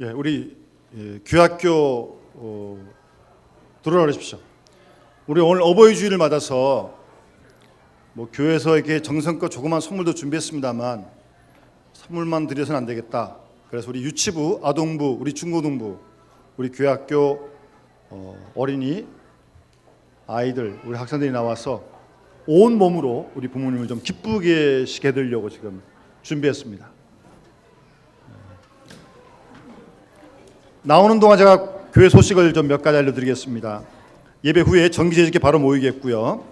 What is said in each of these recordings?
예, 우리 예, 귀학교 어, 들어와 주십시오. 우리 오늘 어버이 주일을 맞아서 뭐 교회에서 이렇게 정성껏 조그만 선물도 준비했습니다만 선물만 드려서는 안 되겠다. 그래서 우리 유치부, 아동부, 우리 중고등부, 우리 교학교 어, 어린이 아이들, 우리 학생들이 나와서 온 몸으로 우리 부모님을 좀 기쁘게 시게 해드리려고 지금 준비했습니다. 나오는 동안 제가 교회 소식을 좀 몇 가지 알려드리겠습니다. 예배 후에 정기제식에 바로 모이겠고요.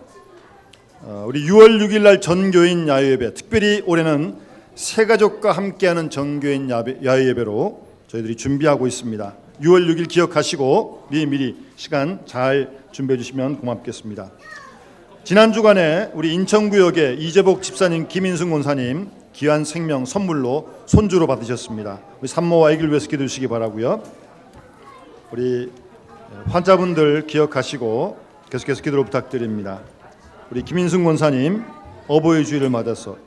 어, 우리 6월 6일 날 전교인 야유예배, 특별히 올해는 새 가족과 함께하는 전교인 야유예배로 저희들이 준비하고 있습니다. 6월 6일 기억하시고 미리미리 시간 잘 준비해 주시면 고맙겠습니다. 지난 주간에 우리 인천구역의 이재복 집사님, 김인승 권사님 귀한 생명 선물로 손주로 받으셨습니다. 우리 산모와 아기를 위해서 기도해 주시기 바라고요. 우리 환자분들 기억하시고 계속해서 기도로 부탁드립니다. 우리 김인승 권사님 어버이 주일을 맞아서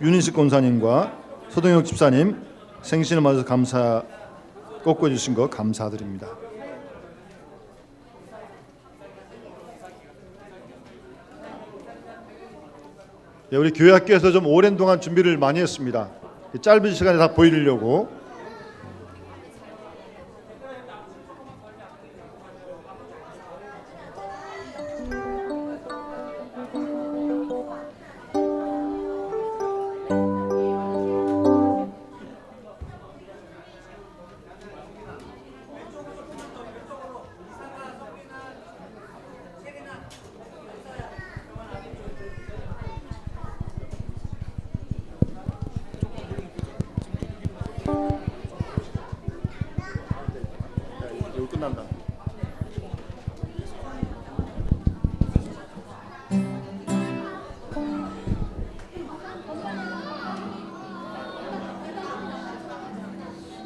윤인식 권사님과 소동혁 집사님 생신을 맞아서 감사 꺾어 주신 거 감사드립니다. 우리 교회 학교에서 좀 오랜 동안 준비를 많이 했습니다. 이 짧은 시간에 다 보이려고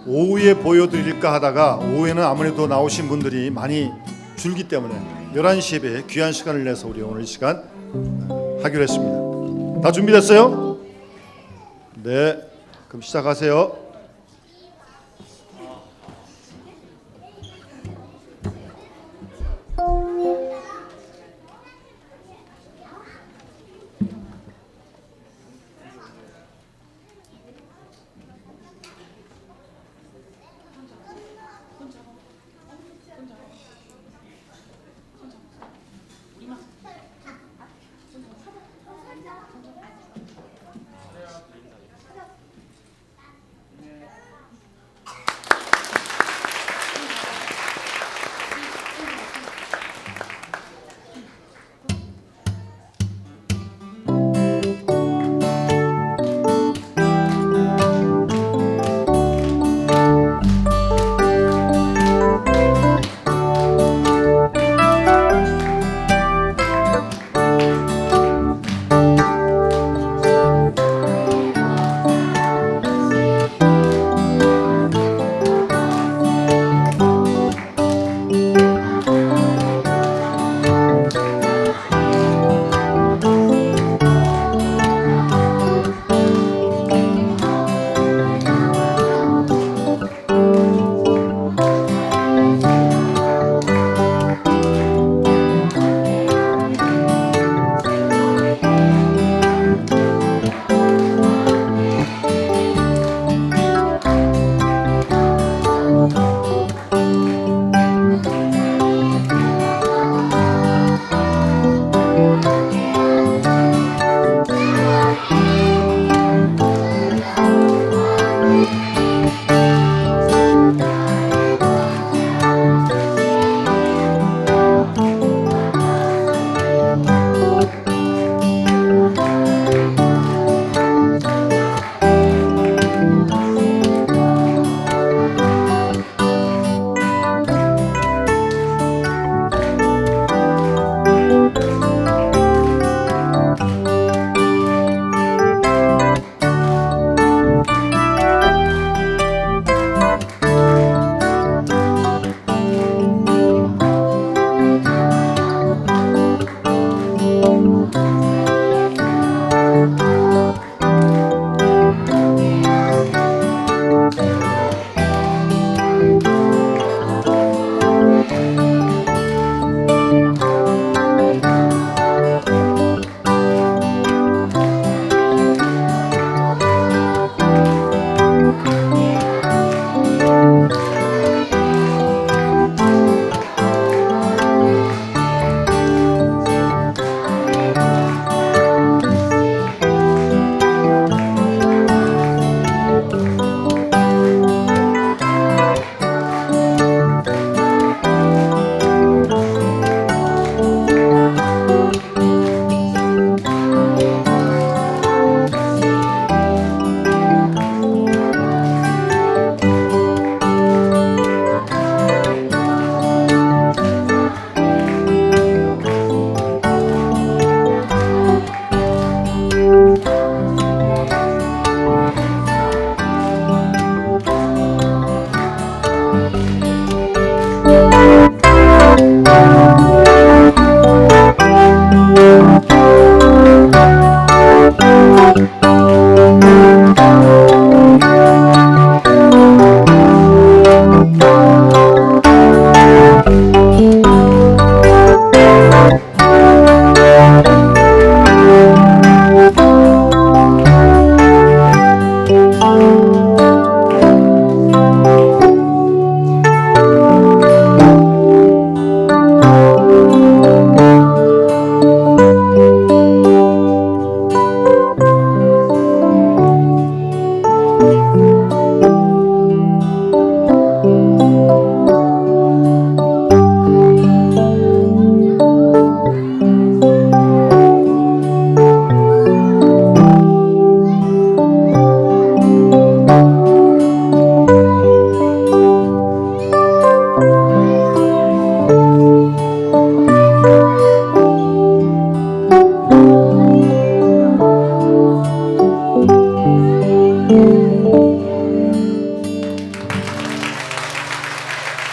오후에 보여드릴까 하다가 오후에는 아무래도 나오신 분들이 많이 줄기 때문에 11시 예배 귀한 시간을 내서 우리 오늘 이 시간 어, 하기로 했습니다. 다 준비됐어요? 네. 그럼 시작하세요.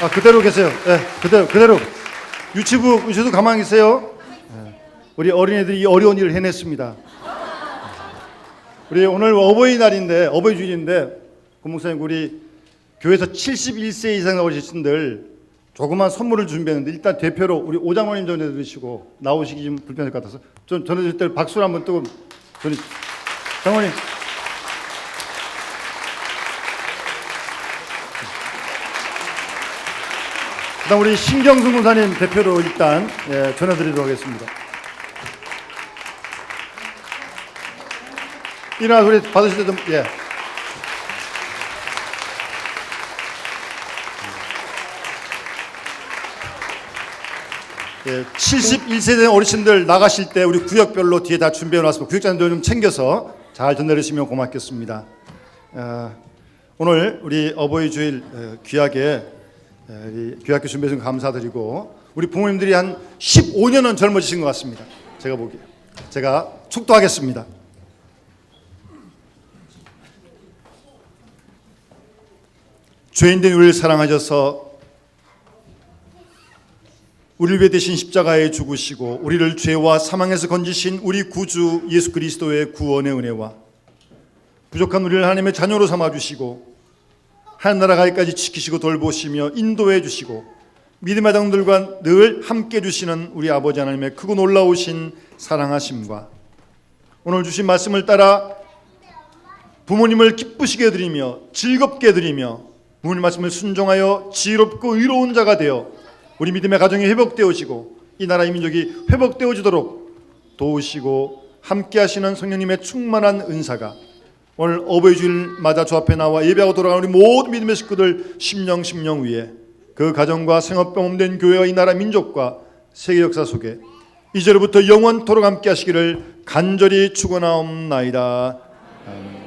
그대로 계세요. 예, 그대로 그대로. 유치부 유치부 가만히 계세요. 예, 우리 어린애들이 이 어려운 일을 해냈습니다. 우리 오늘 어버이날인데 어버이 주일인데 고목사님 우리 교회에서 71세 이상 어르신들 조그만 선물을 준비했는데 일단 대표로 우리 오장로님 전해드리시고 나오시기 좀 불편할 것 같아서 좀 전해드릴 때 박수를 한번 뜨고 전해 장모님 그다음 우리 신경수 군사님 대표로 일단 예, 전해드리도록 하겠습니다. 일어나 우리 받으실 때 좀 예. 예, 71세 된 어르신들 나가실 때 우리 구역별로 뒤에 다 준비해 놨습니다. 구역장들 좀 챙겨서 잘 전해주시면 고맙겠습니다. 어, 오늘 우리 어버이 주일 어, 귀하게 어, 이 귀하게 준비해 감사드리고 우리 부모님들이 한 15년은 젊어지신 것 같습니다. 제가 보기에 제가 축도하겠습니다. 죄인된 우리를 사랑하셔서 우리를 위해 대신 십자가에 죽으시고 우리를 죄와 사망에서 건지신 우리 구주 예수 그리스도의 구원의 은혜와 부족한 우리를 하나님의 자녀로 삼아 주시고 하나님 나라 가기까지 지키시고 돌보시며 인도해 주시고 믿음의 당들과 늘 함께 해 주시는 우리 아버지 하나님의 크고 놀라우신 사랑하심과 오늘 주신 말씀을 따라 부모님을 기쁘시게 드리며 즐겁게 드리며 부모님 말씀을 순종하여 지혜롭고 의로운 자가 되어 우리 믿음의 가정이 회복되어지고 이 나라의 민족이 회복되어지도록 도우시고 함께 하시는 성령님의 충만한 은사가 오늘 어버이 주일마다 주 앞에 나와 예배하고 돌아가는 우리 모든 믿음의 식구들 심령 심령 위에 그 가정과 생업병 없는 교회와 이 나라 민족과 세계 역사 속에 이제로부터 영원토록 함께 하시기를 간절히 축원하옵나이다. 아멘.